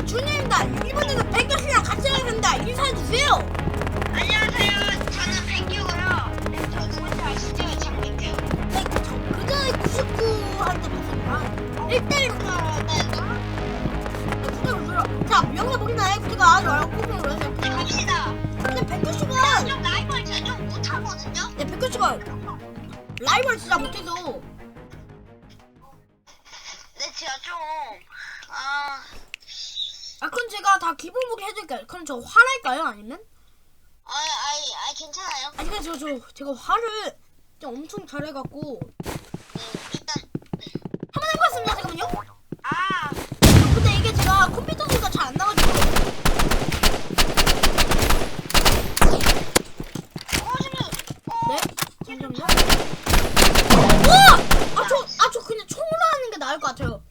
저 준영입니다. 이번에는 백교 씨랑 같이 가겠습니다. 인사해주세요. 안녕하세요. 저는 백규고요. 네, 저 누군지 아시죠? 장민규. 네, 저 그전에 99할 때 봤습니다. 1대1 네, 구독을 자, 명예 보이나요? 구독가 아주 알고 구독을 해주세요. 네, 갑시다. 근데 백교 씨가, 좀 라이벌 제좀 못하거든요. 네, 백교 씨가 라이벌 진짜 못해서 네, 제가 좀, 아, 아, 그럼 제가 다 기본보기 해줄게요. 그럼 저 화랄까요? 아니면? 아, 아, 아, 괜찮아요. 아니, 근데 저, 저, 제가 화를 좀 엄청 잘해갖고. 네, 일단, 한번 해보겠습니다. 잠깐만요. 아, 근데 이게 제가 컴퓨터 소리가 잘 안 나가지고. 어, 지금, 어, 네? 잠시만요. 우와! 아, 저, 아, 저 그냥 총으로 하는 게 나을 것 같아요.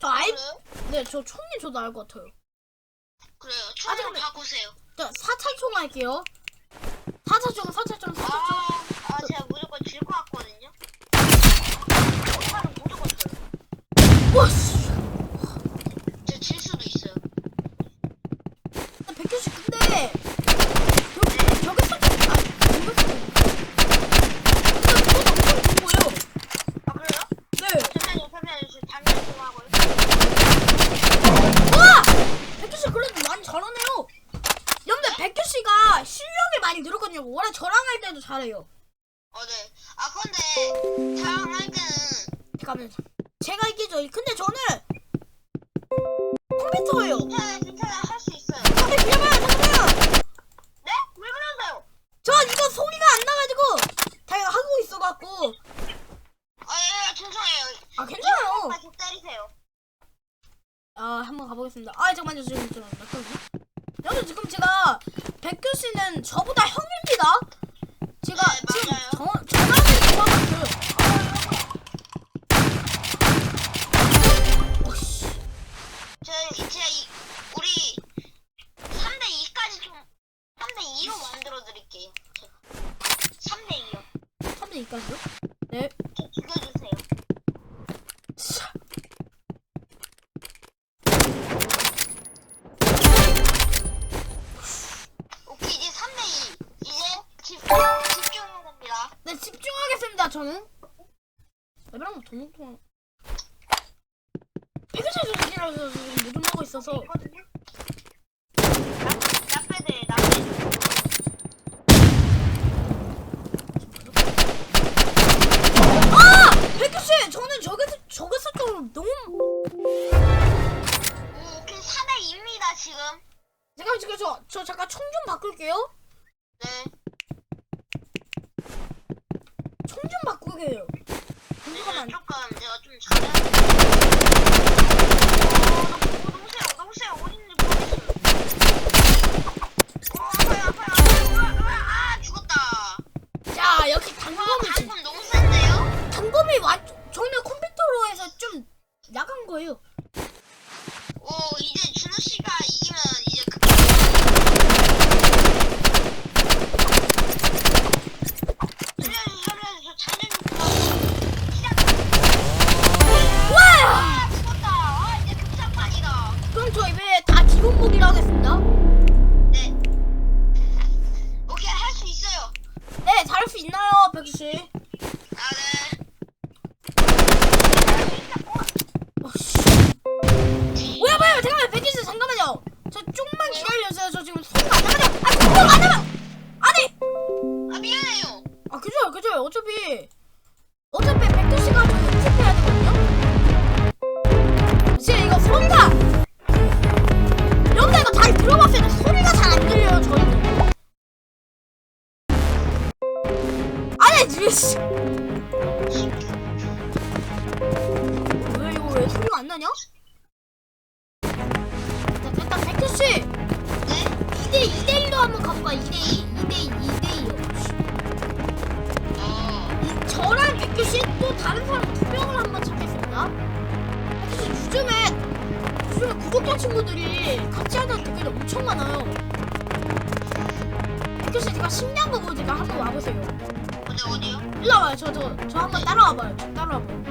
저 아이, 그래요? 네, 저 나을 것 같아요. 그래요. 아, 총으로 근데- 바꾸세요. 자, 사찰총 할게요. 사찰총, 사찰총, 사찰총. 아, 아, 제가 무조건 질 것 같거든요. 오빠는 무조건 져요. 우와, 씨. 가보겠습니다. 아 잠깐만요 지금 좀 잠깐만요. 여러분 지금 제가 백규 씨는 저보다 형입니다. 제가 네, 지금 맞아요. 저 전화를 좋아했어요. 어씨. 저, 제가 이, 우리, 3대2까지 좀, 3대2로 만들어 드릴게요. 3대2요. 3대 2까지요? 네. 저 죽여주세요. 자. 오케이, 이제 3대2. 이제 집, 집중해야 됩니다. 네 집중하겠습니다 저는. 레벨한 더 높아. 백규 씨 조직이라서 지금 무좀 하고 있어서. 총 좀 바꾸게요. 잠깐만. 조금 내가 좀 잘해야 돼. 어, 너무 세요, 너무 세요. 어디 있는지 모르겠어요. 어, 아파요, 아파요, 아파요. 으아, 으아, 아, 죽었다. 자 여기 아, 단검이 지- 방금 너무 센데요? 단검이 완 저는 컴퓨터로 해서 좀 약한 거예요. 오, 이제 준호 씨가 이기면 이제 그. 살려주세요, 살려주세요. 장면 시작. 와! 아, 죽었다. 아, 이제 급작판이다. 그럼 저 이번에 다 기본 보기로 하겠습니다. 네. 오케이, 할 수 있어요. 네 잘할 수 있나요, 백수 씨? 씨. 왜 이거 왜 소리가 안 나냐? 자 일단 백두 씨 네? 2대 2대 1로 한번 가볼까? 2대 2 2대 2 2대 2요. 어. 이- 저랑 백규 씨또 다른 사람 두 명을 한번 찾겠습니다. 백규 씨 요즘에 요즘에 구독자 친구들이 같이 하는 댓글이 엄청 많아요. 백규 씨 제가 신기한 거 보여드릴까 한번 와보세요. 어디, 어디요? 일로 와봐요. 저 저 저 한번 따라와봐요. 저 따라와봐요.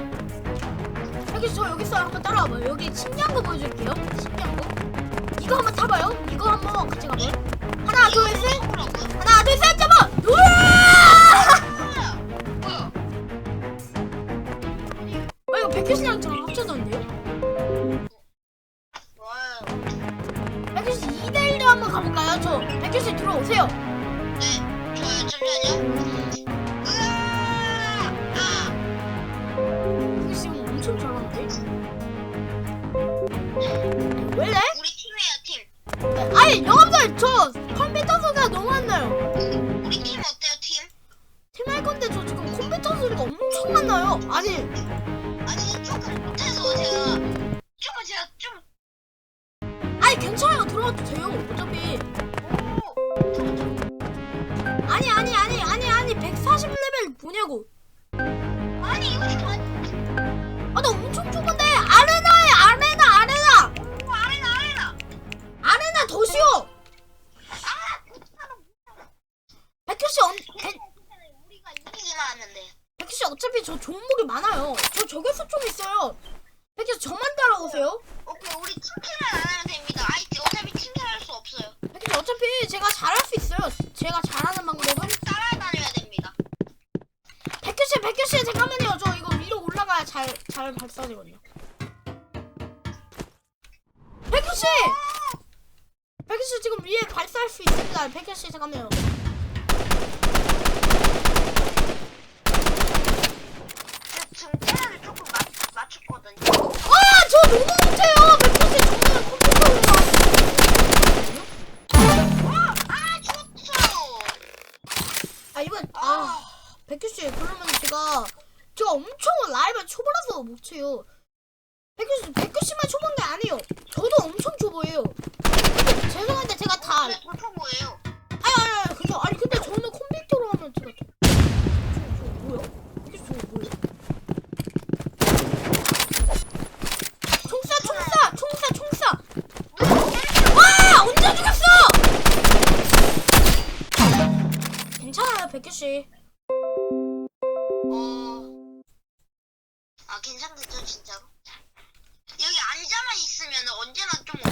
백규 씨저 여기 있어요. 한번 따라와봐요. 여기 신기한 거 보여줄게요. 엄청 많아요. 아니 발사되거든요. 백현 씨! 백현 씨 지금 위에 발사할 수 있습니다. 백현 씨 잠깐만요. 아, 아, 이번 아 백현 씨 그러면 제가 제가 엄청 라이브 초보라서 못 쳐요. 백교씨, 백교씨만 초보인 게 아니에요. 저도 엄청 초보예요. 죄송한데 제가 다. 알- 초보예요. 아니, 아니, 아니, 그죠? 아니, 근데 저는 컴퓨터로 하면 제가. 저, 저, 저 뭐야? 이게 저 뭐야? 총사, 총사, 총사, 총사! 와! 언제 죽였어! 괜찮아요, 백규씨. 어, 아 괜찮겠죠 진짜로? 여기 앉아만 있으면 언제나 좀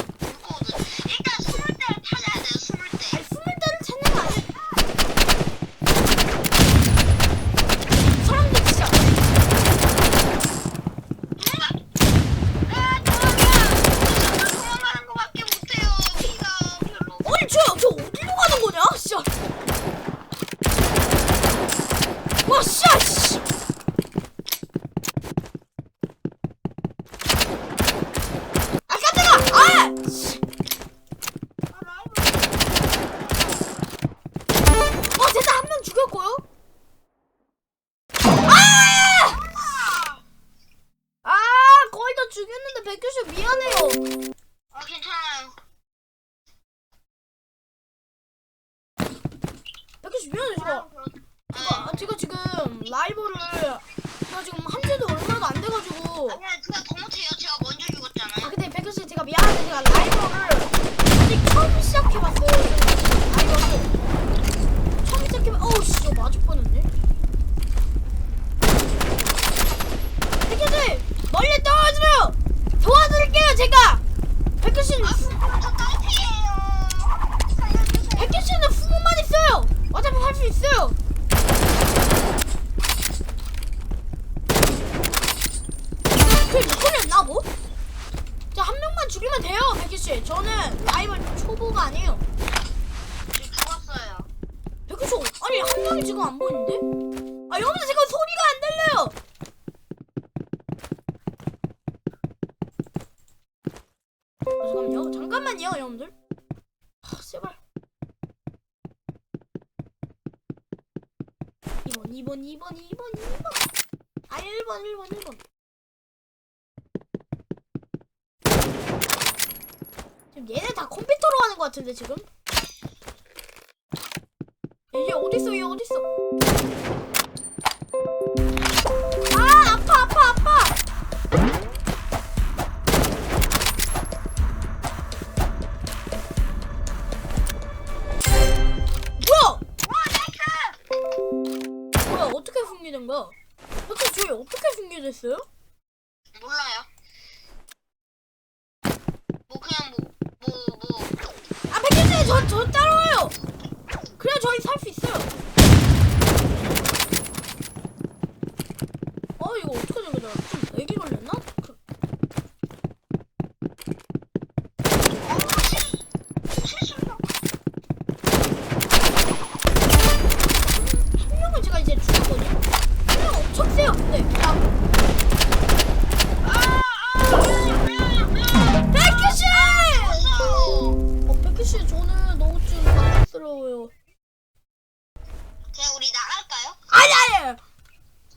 2번 2번 2번 2번. 아 1번 1번 1번. 지금 얘네 다 컴퓨터로 하는 것 같은데 지금? 얘 어딨어 얘 어딨어? 저 따라와요. 그래야 저희 살 수 있어요. 어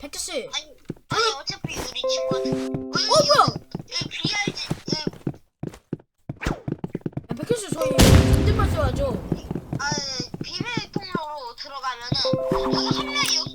백규 씨. 아니, 아니 어차피 우리 친구들. 어 뭐야? 여기 BRG, 여기 야, 백규 씨 저희 존댓말 써야죠. 아, 비밀 통로로 들어가면은 여기 한 명이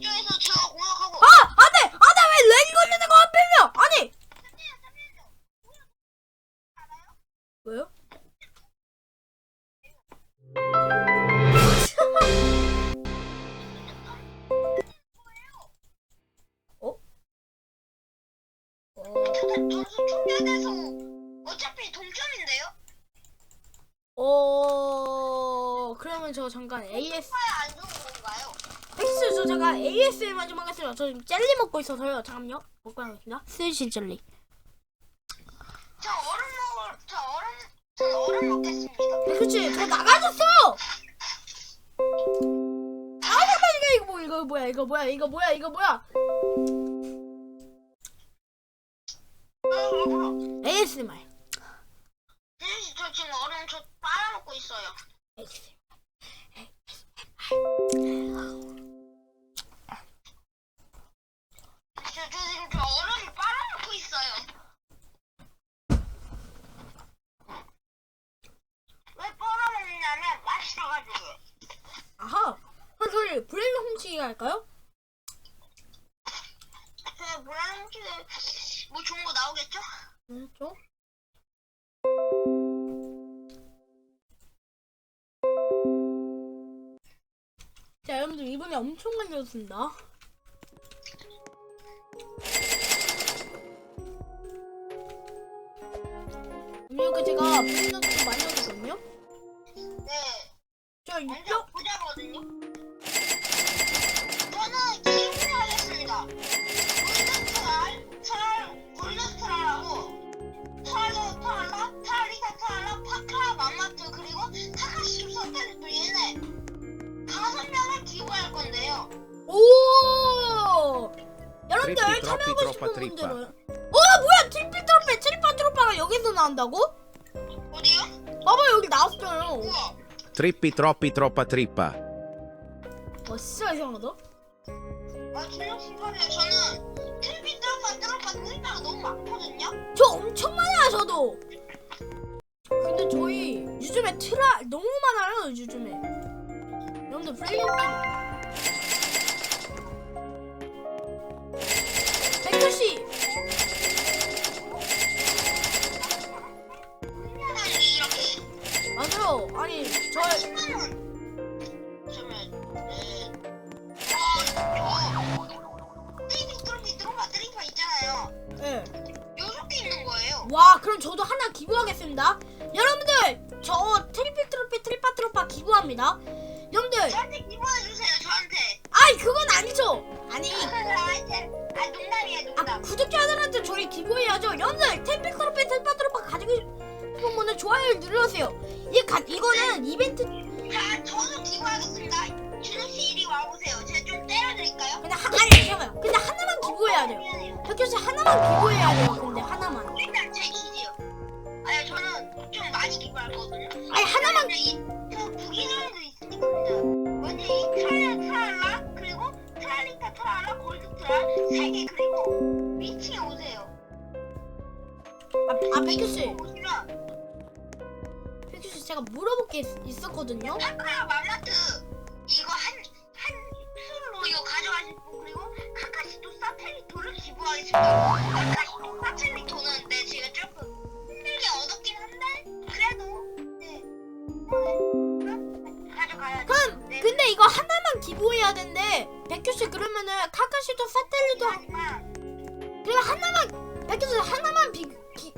어, 그러면 저 잠깐 AS, 파야 안 좋은 건가요? 엑스 저 잠깐 ASMR 좀 하겠습니다. 저 지금 젤리 먹고 있어서요. 잠깐만요. 먹고 하겠습니다. 스위치 젤리. 저 얼음 먹을, 저 얼음, 저 얼음 먹겠습니다. 네, 그치, 저 나가졌어요! 아, 잠깐, 이거, 이거 뭐, 이거 뭐야, 이거 뭐야, 이거 뭐야, 이거 뭐야. ASMR. 대신 씨, 저 지금 얼음 저 빨아먹고 있어요. 저, 저 지금 저 얼음을 빨아먹고 있어요. 왜 빨아먹냐면 맛있어가지고요. 아하. 할까요? 저 뭐라는 훔치뭐 좋은 거 나오겠죠? 자, 진짜 엄청 만들어준다. 이렇게 제가 풍선도 많이 얻었거든요. 네. 저 완전 건데요. 오! 여러분들 트리피, 참여하고 트로피, 싶은 트로파, 트리파. 분들은 어 뭐야 트리피 트로피 트리파 트로파가 여기서 나온다고? 어디요? 봐봐 여기 나왔어요. 우와. Trippi troppi troppa trippa. 와 진짜 이상하다. 아, 저녁 신발이에요. 저는 트리피 트로파 트로파 트리파가 너무 많거든요. 저 엄청 많아요 저도. 근데 저희 요즘에 트라 너무 많아요 요즘에. 여러분들 플레이 백 여러분들 저 트리피 트로피 트리파 트로파 기부합니다. 여러분들 저한테 기부해 주세요. 저한테. 아이 그건 아니죠. 아니 저한테. 아 농담이에요 아 농담. 구독자들한테 저희 기부해야죠. 여러분들 템피 트로피 트리파 트로파 가지고 싶은 분은 좋아요를 눌러주세요. 이 가, 이거는 이벤트 자 저도 기부하겠습니다. 준호 씨 이리 와 보세요. 제가 좀 때려드릴까요? 근데 하, 아니 잠깐만요. 근데 하나만 기부해야 돼요. 미안해요. 백현 씨 하나만 기부해야 돼요. 근데 하나만. 일단 제. 아니 저는 좀 많이 기부할 거거든요. 아니 하나만 이저 부기능도 있으니까 먼저 먼저 이 트랄라 트랄라 그리고 트랄리타 트랄라 골드 트랄 세개 그리고 위치에 오세요. 아, 아 백현 씨, 오시면 백현 씨 제가 물어볼 게 있, 있었거든요. 카카 맘마트 이거 한한 술로 이거 가져가실 분 그리고 카카시토 사텔리토를 기부하겠습니다. 하나만 기부해야 되는데 백현 씨 그러면은 카카시토 사텔리토 하지만 그럼 하나만 백현 씨 하나만 비, 기,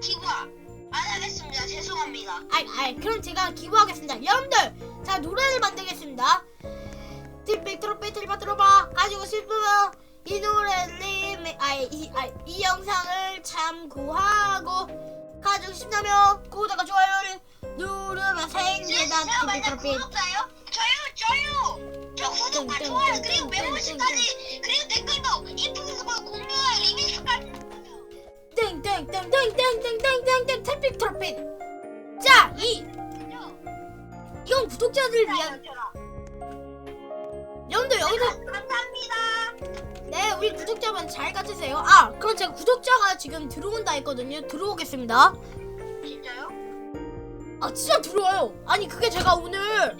기부 안 하겠습니다. 죄송합니다. 아이, 아이, 그럼 제가 기부하겠습니다. 여러분들, 자, 노래를 만들겠습니다. 트로피, 트리바, 트로바. 가지고 싶으면 이 노래를, 아이, 이, 아이, 이 영상을 참고하고, 가지고 싶다면 구독과 좋아요를 누르면 맨날 트로피. 구독자요? 저요, 저요. 저 구독과 땡, 좋아요 땡, 그리고 멤버십까지 그리고 댓글도 이쁘게 공유와 리믹스까지. 땡땡땡땡땡땡땡땡땡 트로피, 트로피. 자, 이, 이건 구독자들을 위한, 여러분들 여기서 감사합니다. 네, 우리 구독자분 잘 가주세요. 아, 그럼 제가 구독자가 지금 들어온다 했거든요. 들어오겠습니다. 진짜요? 아, 진짜 들어와요. 아니, 그게 제가 오늘,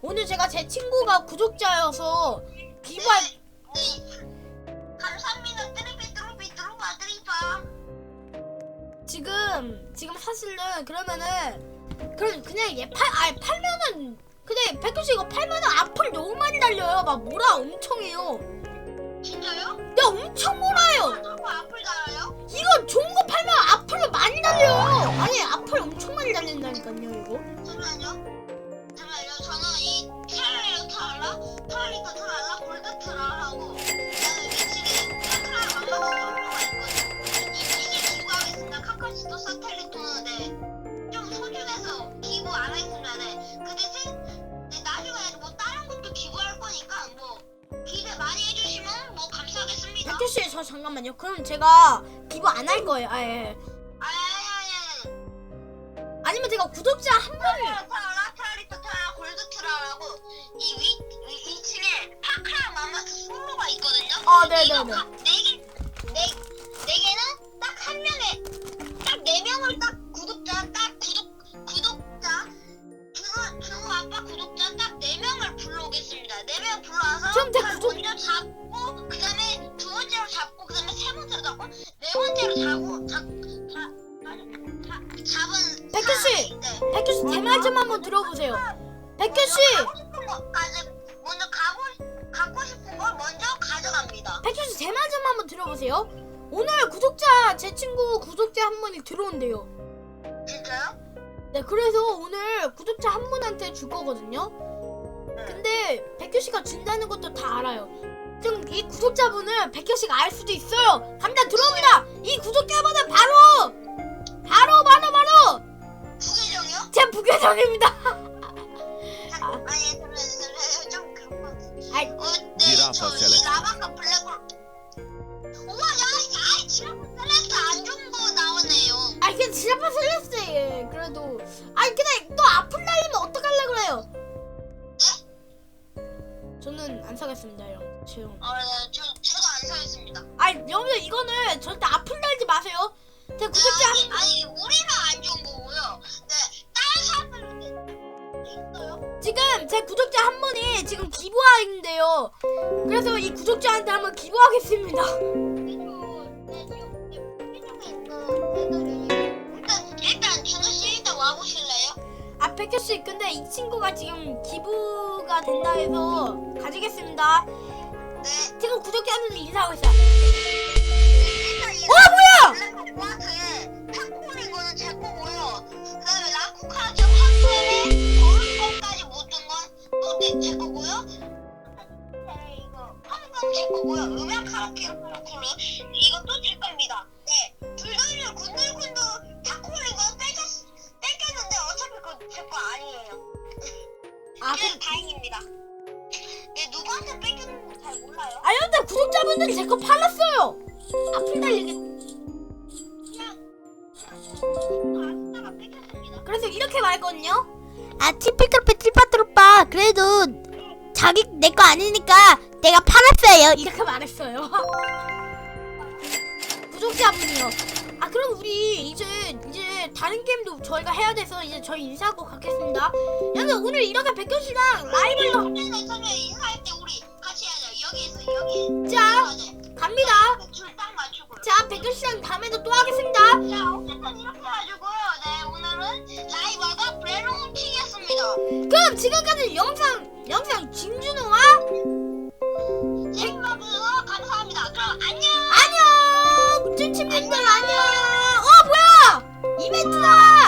오늘 제가 제 친구가 구독자여서 기부할, 네. 감사합니다. 트리피 트로피 트로바 트리파. 지금, 지금 사실은 그러면은, 그럼 그냥 얘 팔, 아, 팔면은, 근데 백규씨 이거 팔면은 악플 너무 많이 달려요. 막 뭐라 엄청 해요. 진짜요? 내가 엄청 몰아요. 저거 앞을 달아요? 이거 좋은 거 팔면 악플로 많이 달려요. 아니, 악플 엄청 많이 달린다니까요, 이거. 잠시만요. 잠시만요. 저는 이 트랄리로 트랄라, 트랄리터 트랄라, 골 씨, 저 잠깐만요. 그럼 제가 기부 안 할 거예요. 아, 예. 아야야야. 아니면 제가 구독자 한 있거든요. 아, 네 개, 네, 네 개는 딱 한 명에 딱 네 명을 딱 구독자 딱 구독 구독자 준호 준호 아빠 구독자 딱 네 명을 불러오겠습니다. 네 명 불러와서 그럼 구독- 먼저 잡 번째로 잡고 네 번째로 잡고 잡 잡- 잡- 잡은 백규씨! 사람이- 네. 백규씨 제 말 좀 한번 들어보세요. 가고 싶은 것까지 먼저 가고 갖고 싶은 걸 먼저 가져갑니다. 백규씨 제 말 좀 한번 들어보세요. 오늘 구독자 제 친구 구독자 한 분이 들어온대요. 진짜요? 네, 그래서 오늘 구독자 한 분한테 줄 거거든요. 근데 백규 씨가 준다는 것도 다 알아요. 지금 이 구독자분은 백규씨가 알 수도 있어요. 감자 들어옵니다. 이 구독자분은 바로 바로 바로 바로 부계정이요? 제 부계정입니다. 아, 아니 잠시만요, 잠시만요. 좀 그런 거. 아이, 어, 네, 지라파 저이. 라바카 블랙홀. 우와, 야, 야, 지라파 셀레스트 안 좋은 거 나오네요. 아니 그냥 지라파 살렸어요. 그래도 아니 근데 또 날리면 어떡할래 그래요? 저는 안 사겠습니다, 형. 지금. 아, 네, 저 저도 안 사겠습니다. 아니 여러분들 이거는 절대 앞을 날지 마세요. 제 구독자 한 아니, 아니, 우리는 안 좋은 거고요. 네, 다른 사람들은 있어요. 지금 제 구독자 한 분이 지금 기부하는데요. 그래서 이 구독자한테 한번 기부하겠습니다. 일단 아 백현 씨, 근데 이 친구가 지금 기부가 된다 해서 가지겠습니다. 네. 지금 구독자분들 인사하고 있어요. 이어 뭐야? 블랙 말했어요. 구독자분이요. 아 그럼 우리 이제 이제 다른 게임도 저희가 해야 돼서 이제 저희 인사하고 가겠습니다. 여러분 오늘 이렇게 백현 씨랑 라이브로 전에 전에 인사할 때 우리 같이 하자. 여기에서 여기. 자 맞아. 갑니다. 줄딱 맞추고. 자 백현 씨랑 다음에도 또 하겠습니다. 자, 어쨌든 이렇게 해가지고요. 네, 오늘은 라이버가 브레롱 킹이었습니다. 그럼 지금까지 영상 영상 진준호와 안녕! 안녕! 군주친구들 안녕! 어, 뭐야! 이벤트다!